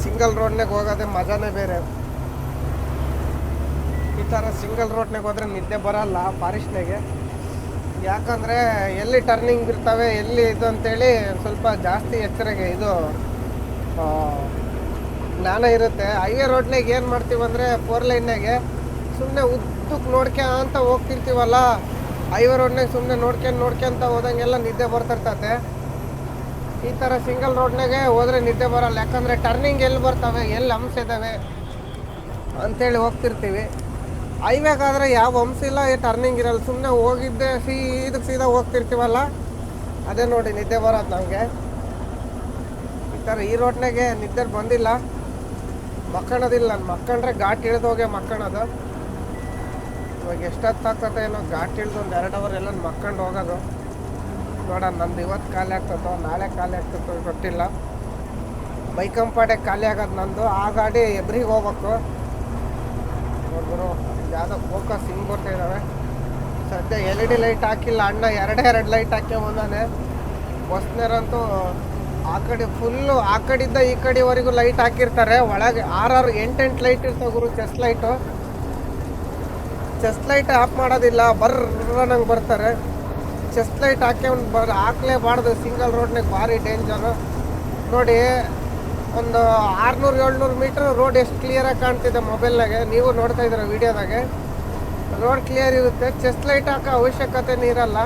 ಸಿಂಗಲ್ ರೋಡ್ನಾಗ ಹೋಗೋದೇ ಮಜಾನೇ ಬೇರೆ. ಈ ಥರ ಸಿಂಗಲ್ ರೋಡ್ನಾಗ ಹೋದ್ರೆ ನಿದ್ದೆ ಬರಲ್ಲ ಫಾರೆಸ್ಟ್ನಾಗೆ ಯಾಕಂದರೆ ಎಲ್ಲಿ ಟರ್ನಿಂಗ್ ಇರ್ತವೆ, ಎಲ್ಲಿ ಇದು ಅಂತೇಳಿ ಸ್ವಲ್ಪ ಜಾಸ್ತಿ ಎಚ್ಚರಿಕೆ ಇದು ಜ್ಞಾನ ಇರುತ್ತೆ. ಹೈವೇ ರೋಡ್ನಾಗ ಏನು ಮಾಡ್ತೀವಿ ಅಂದರೆ ಫೋರ್ ಲೈನ್ನಾಗೆ ಸುಮ್ಮನೆ ಉದ್ದಕ್ಕೆ ನೋಡ್ಕೆ ಅಂತ ಹೋಗ್ತಿರ್ತೀವಲ್ಲ, ಹೈವೇ ರೋಡ್ನಾಗ ಸುಮ್ಮನೆ ನೋಡ್ಕೊಂಡು ನೋಡ್ಕೊಂತ ಹೋದಂಗೆಲ್ಲ ನಿದ್ದೆ ಬರ್ತಿರ್ತತೆ. ಈ ಥರ ಸಿಂಗಲ್ ರೋಡ್ನಾಗೆ ಹೋದರೆ ನಿದ್ದೆ ಬರಲ್ಲ. ಯಾಕಂದರೆ ಟರ್ನಿಂಗ್ ಎಲ್ಲಿ ಬರ್ತವೆ, ಎಲ್ಲಿ ಅಂಶ ಇದ್ದಾವೆ ಅಂತೇಳಿ ಹೋಗ್ತಿರ್ತೀವಿ. ಹೈವೇಗಾದರೆ ಯಾವ ಅಂಶ ಇಲ್ಲ ಟರ್ನಿಂಗ್ ಇರಲ್ಲ. ಸುಮ್ಮನೆ ಹೋಗಿದ್ದೆ ಸೀದಕ್ಕೆ ಸೀದಾ ಹೋಗ್ತಿರ್ತೀವಲ್ಲ, ಅದೇ ನೋಡಿ ನಿದ್ದೆ ಬರೋದು ನಮಗೆ. ಈ ಥರ ಈ ರೋಡ್ನಾಗೆ ನಿದ್ದೆ ಬಂದಿಲ್ಲ. ಮಕ್ಕಳೋದಿಲ್ಲ, ನಾನು ಮಕ್ಕಂಡ್ರೆ ಘಾಟ್ ಇಳಿದೋಗೆ ಮಕ್ಕಣದು. ಇವಾಗ ಎಷ್ಟೊತ್ತಾಗ್ತದೆ ಏನೋ ಘಾಟ್ ಇಳಿದು ಒಂದು ಎರಡು ಅವರ್ ಎಲ್ಲ ಮಕ್ಕಂಡು ಹೋಗೋದು. ನೋಡೋಣ ನಂದು ಇವತ್ತು ಖಾಲಿ ಆಗ್ತದೋ ನಾಳೆ ಖಾಲಿ ಆಗ್ತದೋ ಗೊತ್ತಿಲ್ಲ. ಬೈಕಂಪಾಡೆ ಖಾಲಿ ಆಗೋದು ನಂದು, ಆ ಗಾಡಿ ಎಬ್ರಿಗೆ ಹೋಗ್ಬೇಕು. ಒಬ್ಬರು ಯಾವುದೋ ಫೋಕಸ್ ಹಿಂಗೆ ಬರ್ತಾ ಇದ್ದಾವೆ ಸದ್ಯ ಎಲ್ ಇ ಡಿ ಲೈಟ್ ಹಾಕಿಲ್ಲ, ಅಣ್ಣ ಎರಡೇ ಎರಡು ಲೈಟ್ ಹಾಕ್ಕೊಂಬಂದಾನೆ ಬಸ್ನೇರಂತೂ ಆ ಕಡೆ ಫುಲ್ಲು ಆ ಕಡೆಯಿಂದ ಈ ಕಡೆವರೆಗೂ ಲೈಟ್ ಹಾಕಿರ್ತಾರೆ. ಒಳಗೆ ಆರಾರು ಎಂಟೆಂಟು ಲೈಟ್ ಇರ್ತವೆ ಗುರು chest light chest light off ಮಾಡೋದಿಲ್ಲ, ಬರ್ರ ನಂಗೆ ಬರ್ತಾರೆ. ಚೆಸ್ಟ್ ಲೈಟ್ ಹಾಕ್ಯವ್ನು ಬರ್, ಹಾಕ್ಲೇಬಾರ್ದು. ಸಿಂಗಲ್ ರೋಡ್ನಾಗ ಭಾರಿ ಡೇಂಜರು ನೋಡಿ, ಒಂದು ಆರುನೂರು, ಏಳ್ನೂರು ಮೀಟ್ರ್ ರೋಡ್ ಎಷ್ಟು ಕ್ಲಿಯರಾಗಿ ಕಾಣ್ತಿದೆ ಮೊಬೈಲ್ನಾಗೆ ನೀವು ನೋಡ್ತಾ ಇದ್ದೀರ ವೀಡಿಯೋದಾಗೆ ರೋಡ್ ಕ್ಲಿಯರ್ ಇರುತ್ತೆ. ಚೆಸ್ಟ್ ಲೈಟ್ ಹಾಕೋ ಅವಶ್ಯಕತೆನೇ ಇರಲ್ಲ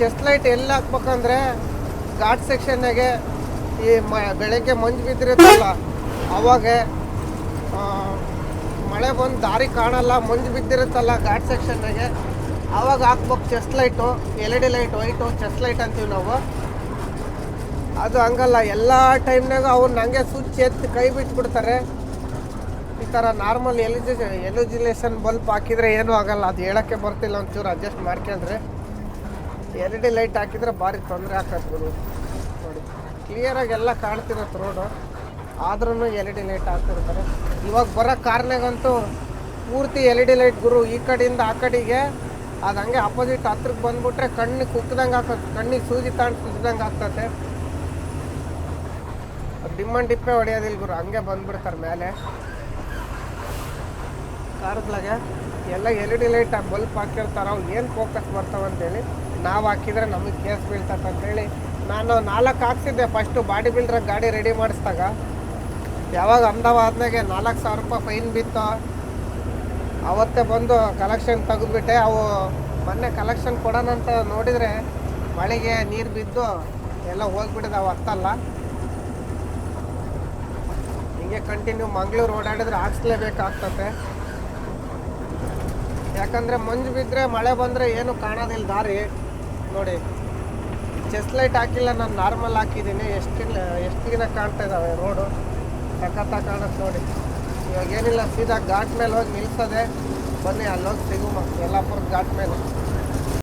ಚೆಸ್ಟ್ ಲೈಟ್ ಎಲ್ಲಿ ಹಾಕ್ಬೇಕಂದ್ರೆ ಘಾಟ್ ಸೆಕ್ಷನ್ನಾಗೆ ಈ ಮ, ಬೆಳಗ್ಗೆ ಮಂಜು ಬಿದ್ದಿರುತ್ತಲ್ಲ, ಅವಾಗ ಮಳೆ ಬಂದು ದಾರಿ ಕಾಣಲ್ಲ, ಮಂಜು ಬಿದ್ದಿರುತ್ತಲ್ಲ ಘಾಟ್ ಸೆಕ್ಷನ್ನಾಗೆ ಅವಾಗ ಹಾಕ್ಬೇಕು chest light L E D light white chest light ಅಂತೀವಿ ನಾವು. ಅದು ಹಂಗಲ್ಲ, ಎಲ್ಲ ಟೈಮ್ನಾಗ ಅವ್ರು ನನಗೆ ಸ್ವಿಚ್ ಎತ್ತಿ ಕೈ ಬಿಟ್ಬಿಡ್ತಾರೆ. ಈ ಥರ ನಾರ್ಮಲ್ ಎಲಿಜಿ ಎಲಿಜಿಲೇಷನ್ ಬಲ್ಪ್ ಹಾಕಿದರೆ ಏನೂ ಆಗಲ್ಲ, ಅದು ಹೇಳೋಕ್ಕೆ ಬರ್ತಿಲ್ಲ ಒಂಚೂರು ಅಡ್ಜಸ್ಟ್ ಮಾಡ್ಕೊಂಡ್ರೆ. ಎಲ್ ಇ ಡಿ ಲೈಟ್ ಹಾಕಿದ್ರೆ ಭಾರಿ ತೊಂದರೆ ನೋಡಿ ಕ್ಲಿಯರಾಗಿ ಎಲ್ಲ ಕಾಣ್ತಿರತ್ತೆ ರೋಡು ಆದ್ರೂ ಎಲ್ ಇ ಡಿ ಲೈಟ್ ಹಾಕ್ತಿರ್ತಾರೆ. ಇವಾಗ ಬರೋ ಕಾರ್ನಾಗಂತೂ ಪೂರ್ತಿ ಎಲ್ ಇ ಡಿ ಲೈಟ್ ಗುರು ಈ ಕಡೆಯಿಂದ ಆ ಕಡೆಗೆ. ಅದು ಹಂಗೆ ಅಪೋಸಿಟ್ ಹತ್ರಕ್ಕೆ ಬಂದ್ಬಿಟ್ರೆ ಕಣ್ಣು ಕುಕ್ಕದಂಗೆ ಹಾಕತ್ತೆ ಕಣ್ಣಿಗೆ ಸೂಜಿ ತಾಂಡ್ ಸುಜ್ದಂಗೆ ಆಗ್ತದೆ. ಡಿಮ್ಮನ್ ಡಿಪ್ಪೆ ಹೊಡೆಯೋದಿಲ್ಲ ಗುರು. ಹಂಗೆ ಬಂದ್ಬಿಡ್ತಾರೆ ಮೇಲೆ. ಕಾರ್ಗ್ಲಾಗೆ ಎಲ್ಲ L E D light bulb ಹಾಕಿರ್ತಾರೆ ಅವು ಏನು ಫೋಕಸ್ ಬರ್ತಾವಂತೇಳಿ ನಾವು ಹಾಕಿದ್ರೆ ನಮಗೆ ಕೇಸ್ ಬೀಳ್ತದೆ ಅಂತೇಳಿ ನಾನು ನಾಲ್ಕು ಹಾಕ್ಸಿದ್ದೆ. ಫಸ್ಟು ಬಾಡಿ ಬಿಲ್ಡ್ರಾಗ ಗಾಡಿ ರೆಡಿ ಮಾಡಿಸ್ದಾಗ. ಯಾವಾಗ ಅಹಮದಾಬಾದ್ನಾಗೆ ನಾಲ್ಕು ಸಾವಿರ ರೂಪಾಯಿ ಫೈನ್ ಬಿತ್ತು. ಅವತ್ತೇ ಬಂದು ಕಲೆಕ್ಷನ್ ತೆಗೆದ್ಬಿಟ್ಟೆ. ಅವು ಮೊನ್ನೆ ಕಲೆಕ್ಷನ್ ಕೊಡೋಣ ಅಂತ ನೋಡಿದರೆ ಮಳೆಗೆ ನೀರು ಬಿದ್ದು ಎಲ್ಲ ಹೋಗಿಬಿಟ್ಟಿದೆ. ಅವು ಹತ್ತಲ್ಲ. ಹಿಂಗೆ ಕಂಟಿನ್ಯೂ ಮಂಗಳೂರು ಓಡಾಡಿದ್ರೆ ಹಾಕ್ಸ್ಲೇಬೇಕಾಗ್ತತೆ. ಯಾಕಂದರೆ ಮಂಜು ಬಿದ್ದರೆ ಮಳೆ ಬಂದರೆ ಏನು ಕಾಣೋದಿಲ್ಲ ದಾರಿ. ನೋಡಿ. ಚೆಸ್ಟ್ ಲೈಟ್ ಹಾಕಿಲ್ಲ, ನಾನು ನಾರ್ಮಲ್ ಹಾಕಿದ್ದೀನಿ ಎಷ್ಟು ಎಷ್ಟು ದಿನ ಕಾಣ್ತಾ ಇದ್ದಾವೆ ರೋಡು ಸಖತ್ತ ಕಾಣುತ್ತೆ ನೋಡಿ. ಇವಾಗ ಏನಿಲ್ಲ, ಸೀದಾ ಘಾಟ್ ಮೇಲೆ ಹೋಗಿ ನಿಲ್ಸದೆ ಬನ್ನಿ, ಅಲ್ಲೋಗಿ ಸಿಗುಮ್ಮ ಯಲ್ಲಾಪುರದ ಘಾಟ್ ಮೇಲೆ.